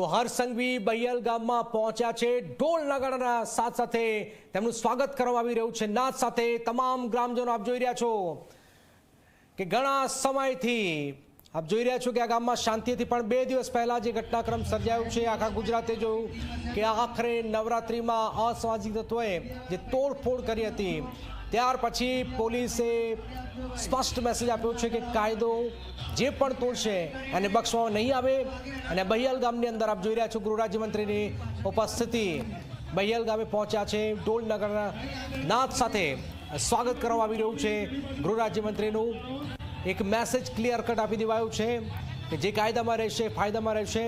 તો હરસંઘવી બૈયલ ગામમાં પહોંચ્યા છે. ઢોલ નગાડાના સાથ સાથે તેમનું સ્વાગત કરવામાં આવી રહ્યું છે. નાદ સાથે તમામ ગ્રામજનો આપ જોઈ રહ્યા છો કે ઘણા સમયથી આપ જોઈ રહ્યા છો કે આ ગામમાં શાંતિથી પણ બે દિવસ પહેલાં જે ઘટનાક્રમ સર્જાયો છે, આખા ગુજરાતે જોયું કે આખરે નવરાત્રિમાં અસામાજિક તત્વોએ જે તોડફોડ કરી હતી ત્યાર પછી પોલીસે સ્પષ્ટ મેસેજ આપ્યો છે કે કાયદો જે પણ તોડશે એને બક્ષવામાં નહીં આવે અને બહિયાલ ગામની અંદર આપ જોઈ રહ્યા છો ગૃહ રાજ્યમંત્રીની ઉપસ્થિતિ. બહિયાલ ગામે પહોંચ્યા છે. ઢોલ નગરના નાદ સાથે સ્વાગત કરવામાં આવી રહ્યું છે ગૃહ રાજ્યમંત્રીનું. એક મેસેજ ક્લિયર કટ આપી દેવાયું છે કે જે કાયદામાં રહેશે, ફાયદામાં રહેશે.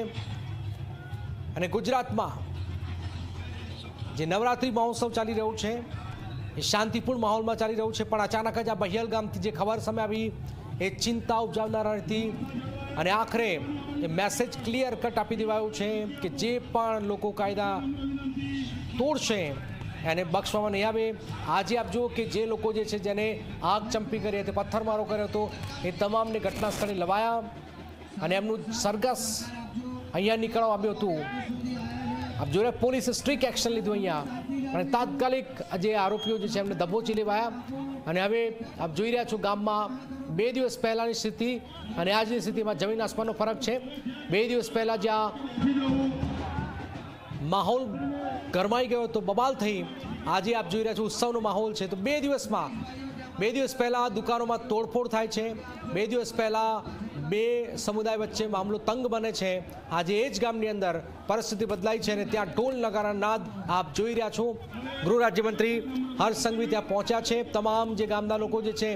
અને ગુજરાતમાં જે નવરાત્રિ મહોત્સવ ચાલી રહ્યું છે એ શાંતિપૂર્ણ માહોલમાં ચાલી રહ્યું છે, પણ અચાનક જ આ બહિયલ ગામથી જે ખબર સામે આવી, એ ચિંતા ઉપજાવનાર હતી. અને આખરે એ મેસેજ ક્લિયર કટ આપી દેવાયો છે કે જે પણ લોકો કાયદા તોડશે, એને બક્ષવામાં નહીં આવે. આજે આપ જુઓ કે જે લોકો જે છે, જેને આગ ચંપી કરી હતી, પથ્થરમારો કર્યો હતો, એ તમામને ઘટના સ્થળે લવાયા અને એમનું સરઘસ અહીંયા નીકળવા આવ્યું હતું. આપ જોઈ પોલીસે સ્ટ્રિક એક્શન લીધું અહીંયા. અને તાત્કાલિક જે આરોપીઓ જે છે એમને દબોચી લેવાયા અને હવે આપ જોઈ રહ્યા છો ગામમાં બે દિવસ પહેલાંની સ્થિતિ અને આજની સ્થિતિમાં જમીન આસમાનનો ફરક છે. બે દિવસ પહેલાં જ્યાં માહોલ ગરમાઈ ગયો તો બબાલ થઈ. આજે આપ જોઈ રહ્યા છો ઉત્સવનો માહોલ છે. તો બે દિવસમાં, બે દિવસ પહેલાં દુકાનોમાં તોડફોડ થાય છે. બે દિવસ પહેલાં બે સમુદાય વચ્ચે મામલો તંગ બને છે. આજે એ જ ગામની અંદર પરિસ્થિતિ બદલાઈ છે અને ત્યાં ઢોલ નગારા નાદ આપ જોઈ રહ્યા છો. ગૃહ રાજ્યમંત્રી હર્ષ સંઘવી ત્યાં પહોંચ્યા છે. તમામ જે ગામના લોકો જે છે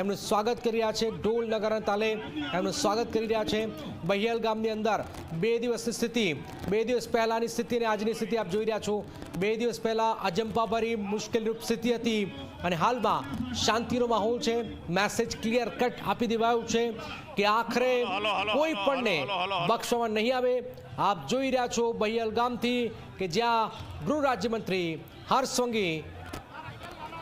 એમનું સ્વાગત કરી રહ્યા છે ઢોલ નગારા તાલે. એમનું સ્વાગત કરી રહ્યા છે બહિયલ ગામની અંદર. બે દિવસની સ્થિતિ. બે દિવસ પહેલાંની સ્થિતિ અને આજની સ્થિતિ આપ જોઈ રહ્યા છો. બે દિવસ પહેલાં અજંપાભરી મુશ્કેલરૂપ સ્થિતિ હતી અને હાલમાં શાંતિનો માહોલ છે. મેસેજ ક્લિયર કટ આપી દેવાયું છે કે આખરે કોઈ પણને બક્ષવામાં નહીં આવે. આપ જોઈ રહ્યા છો બહિયલ ગામથી કે જ્યાં ગૃહ રાજ્યમંત્રી હર્ષવંગી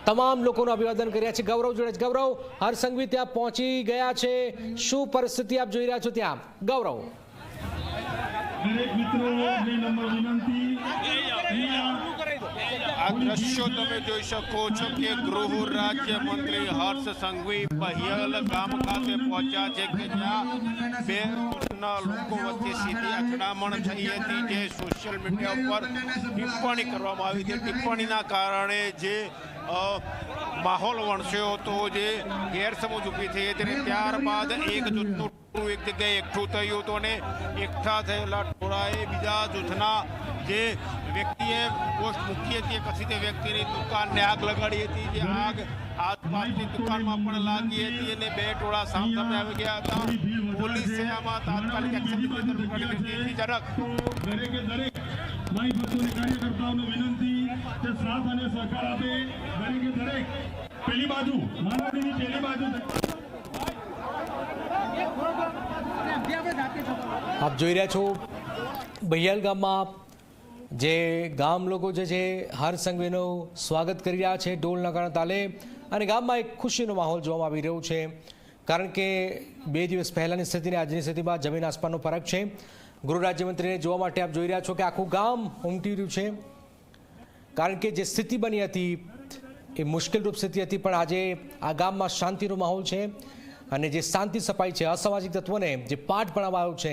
તમામ લોકોનું અભિવાદન કર્યા છે. ગૌરવ જોડે. ગૌરવ. હરસંઘવી ત્યાં પહોંચી ગયા છે. શું પરિસ્થિતિ આપ જોઈ રહ્યા છો ત્યાં? ગૌરવ. દરેક મિત્રોને નમ્ર વિનંતી. આ દ્રશ્યો તમે જોઈ શકો છો કે ગૃહ રાજ્ય મંત્રી હર્ષ સંઘવી પહિયલ ગામ ખાતે પહોંચ્યા છે કે જ્યાં બે જૂથના લોકો વચ્ચે સીધી અથડામણ થઈ હતી જે સોશિયલ મીડિયા ઉપર ટિપ્પણી કરવામાં આવી હતી. ટિપ્પણીના કારણે જે માહોલ વણસ્યો હતો જે ગેરસમજ ઊભી થઈ હતી ત્યારબાદ એક જૂથનું એક જગ્યાએ એકઠું થયું હતું અને એકઠા થયેલા ટોળાએ બીજા જૂથના જે વ્યક્તિએ પોસ્ટ મૂકી હતી પછી તે વ્યક્તિની દુકાનને આગ લગાડી હતી, જે આગ આસપાસની દુકાનમાં પણ લાગી હતી અને બે ટોળા સામસામે આવી ગયા હતા. પોલીસે આમાં તાત્કાલિક એક્શન લીધી માઈ ભક્તોને કાર્યકર્તાઓને વિનંતી કે સાથ અને સહકાર આપે. દરેકે દરેક પેલી બાજુ માનવડીની પેલી બાજુ આપ જોઈ રહ્યા છો બહિયાલ ગામમાં જે ગામ લોકો જે છે હર સંઘવીનો સ્વાગત કરી રહ્યા છે ઢોલ નગારા તાલે. અને ગામમાં એક ખુશીનો માહોલ જોવામાં આવી રહ્યો છે. કારણ કે બે દિવસ પહેલાંની સ્થિતિને આજની સ્થિતિમાં જમીન આસમાનનો ફરક છે. ગૃહ રાજ્યમંત્રીને જોવા માટે આપ જોઈ રહ્યા છો કે આખું ગામ ઉમટી રહ્યું છે. કારણ કે જે સ્થિતિ બની હતી, એ મુશ્કેલરૂપ સ્થિતિ હતી, પણ આજે આ ગામમાં શાંતિનો માહોલ છે અને જે શાંતિ સફાઈ છે, અસામાજિક તત્વોને જે પાઠ ભણાવવા આવ્યો છે,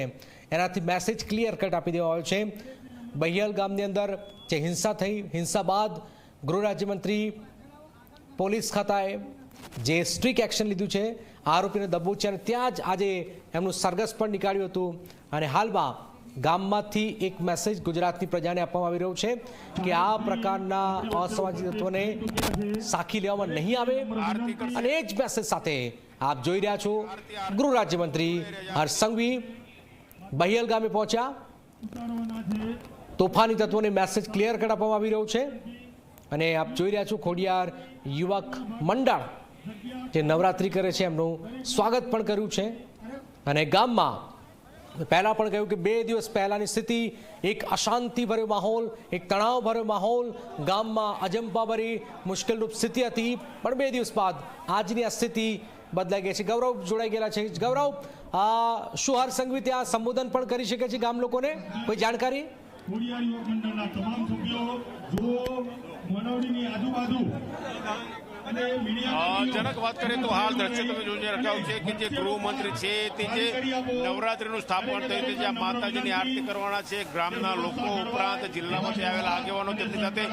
એનાથી મેસેજ ક્લિયર કટ આપી દેવા આવ્યો છે. બહિયલ ગામની અંદર જે હિંસા થઈ, હિંસા બાદ ગૃહ રાજ્યમંત્રી પોલીસ ખાતાએ જે સ્ટ્રિક એક્શન લીધું છે, આરોપીને દબોચ્યા અને ત્યાં જ આજે એમનું સરઘસ પણ નીકાળ્યું હતું. અને હાલમાં ગામમાંથી એક મેસેજ ગુજરાતની પ્રજાને આપવામાં આવી રહ્યો છે કે આ પ્રકારના અસામાજિક તત્વોને સાખી લેવામાં નહીં આવે. અને એ જ મેસેજ સાથે આપ જોઈ રહ્યા છો ગૃહ રાજ્યમંત્રી હર્ષ સંઘવી બહિયલ ગામે પહોંચ્યા. તોફાની તત્વોને મેસેજ ક્લિયર કટ આપવામાં આવી રહ્યો છે. અને આપ જોઈ રહ્યા છો ખોડિયાર યુવક મંડળ જે નવરાત્રિ કરે છે, એમનું સ્વાગત પણ કર્યું છે. અને ગામમાં પહેલાં પણ કહ્યું કે બે દિવસ પહેલાંની સ્થિતિ, એક અશાંતિભર્યો માહોલ, એક તણાવભર્યો માહોલ. ગામમાં અજંપાભરી મુશ્કેલરૂપ સ્થિતિ હતી, પણ બે દિવસ બાદ આજની આ સ્થિતિ બદલાઈ ગઈ છે. ગૌરવ જોડાઈ ગયેલા છે. ગૌરવ, આ શું હર સંઘવી ત્યાં સંબોધન પણ કરી શકે છે ગામ લોકોને? કોઈ જાણકારી? તમામ સભ્યો આજુબાજુ. જનક વાત કરીએ તો હાલ દ્રશ્ય તમે જોઈને રખાયું છે કે જે ગૃહમંત્રી છે તે જે નવરાત્રીનું સ્થાપન થયું છે જ્યાં માતાજીની આરતી કરવાના છે ગ્રામના લોકો ઉપરાંત જિલ્લામાંથી આવેલા આગેવાનો તેમની સાથે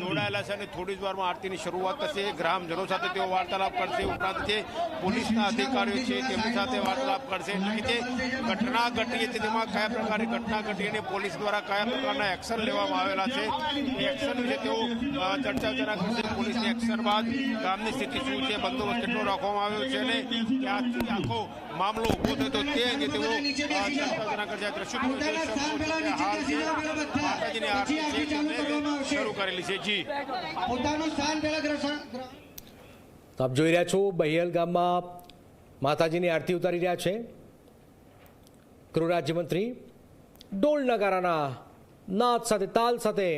જોડાયેલા છે અને થોડી જ વારમાં આરતીની શરૂઆત થશે. ગ્રામજનો સાથે તેઓ વાર્તાલાપ કરશે ઉપરાંત જે પોલીસના અધિકારીઓ છે તેમની સાથે વાર્તાલાપ કરશે. એટલે કે જે ઘટના ઘટી હતી તેમાં કયા પ્રકારની ઘટના ઘટી અને પોલીસ દ્વારા કયા પ્રકારના એક્શન લેવામાં આવેલા છે. એ એક્શન વિશે તેઓ ચર્ચા વિચારણા કરશે. પોલીસની એક્શન બાદ ગામની સ્થિતિ શું છે? બંદોબસ્ત કેટલો રાખવામાં આવ્યો છે અને ત્યાંથી આખો મામલો ઊભો થયો તો તે અંગે તેઓ શરૂ કરેલી છે. જી. આપ જોઈ રહ્યા છો બહિયલ ગામમાં માતાજીની આરતી ઉતારી રહ્યા છે. ગૃહ રાજ્યમંત્રી ડોલ નગારાના નાદ સાથે તાલ સાથે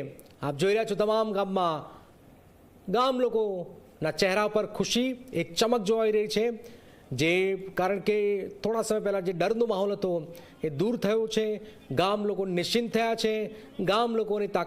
આપ જોઈ રહ્યા છો તમામ ગામમાં ગામ લોકોના ચહેરા પર ખુશી, એક ચમક જોવાઈ રહી છે, જે કારણ કે થોડા સમય પહેલાં જે ડરનો માહોલ હતો એ દૂર થયો છે. ગામ લોકો નિશ્ચિંત થયા છે. ગામ લોકોની તાકાત